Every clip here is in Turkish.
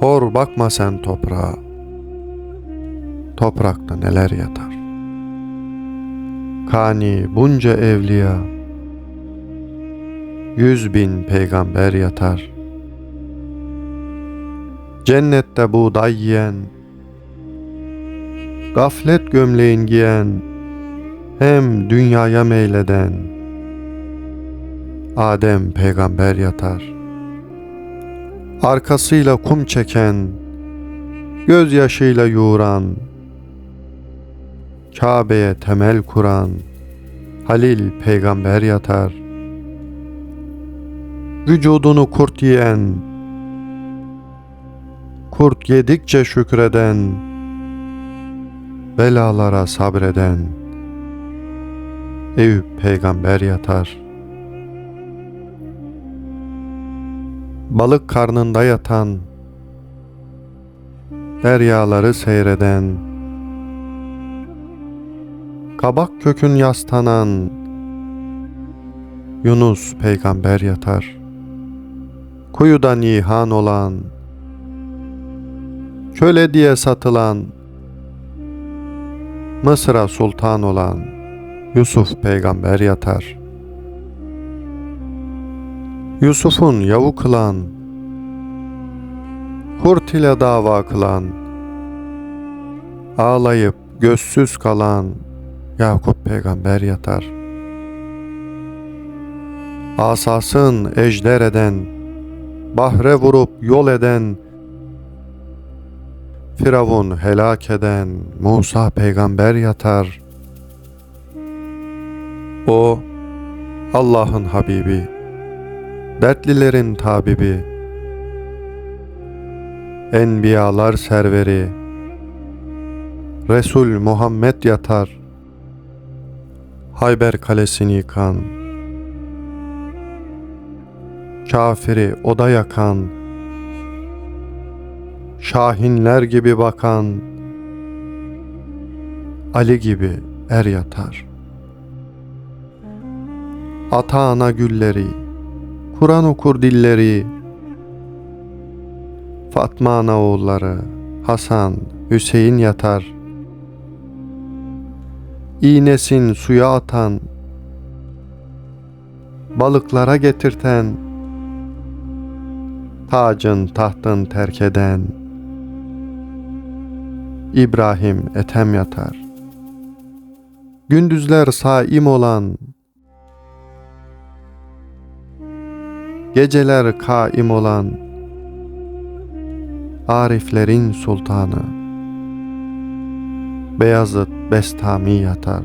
Hor bakma sen toprağa. Toprakta neler yatar. Kani bunca evliya. Yüz bin peygamber yatar. Cennette buğday yiyen, Gaflet gömleğin giyen, Hem dünyaya meyleden, Adem peygamber yatar. Arkasıyla kum çeken, Gözyaşıyla yoğuran, Kabe'ye temel kuran, Halil peygamber yatar. Vücudunu kurt yiyen, Kurt yedikçe şükreden, Belalara sabreden, Eyüp peygamber yatar. Balık karnında yatan, Deryaları seyreden, Kabak kökün yaslanan, Yunus peygamber yatar. Kuyuda nihan olan, köle diye satılan, Mısır'a sultan olan Yusuf peygamber yatar. Yusuf'un yavu kılan, kurt ile dava kılan, ağlayıp gözsüz kalan Yakup peygamber yatar. Asasın ejder eden, bahre vurup yol eden, Firavun helak eden Musa peygamber yatar. O Allah'ın Habibi, dertlilerin tabibi, enbiyalar serveri, Resul Muhammed yatar. Hayber kalesini yıkan, kafiri oda yakan, Şahinler gibi bakan. Ali gibi er yatar. Ata ana gülleri, Kur'an okur dilleri, Fatma ana oğulları, Hasan, Hüseyin yatar. İğnesin suya atan, Balıklara getirten, Tacın tahtın terk eden, İbrahim etem yatar. Gündüzler saim olan, Geceler kaim olan, Ariflerin sultanı, Beyazıt Bestami yatar.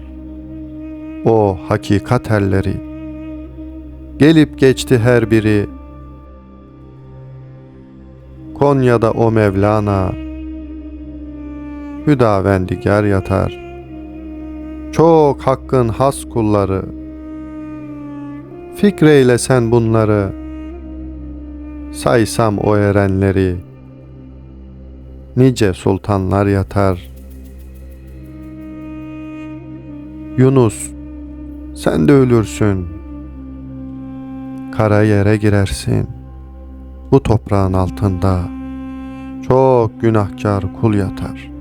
O hakikat erleri, Gelip geçti her biri, Konya'da o Mevlana, Hüdavendigar yatar. Çok hakkın has kulları. Fikreyle sen bunları. Saysam o erenleri. Nice sultanlar yatar. Yunus, sen de ölürsün. Kara yere girersin. Bu toprağın altında çok günahkar kul yatar.''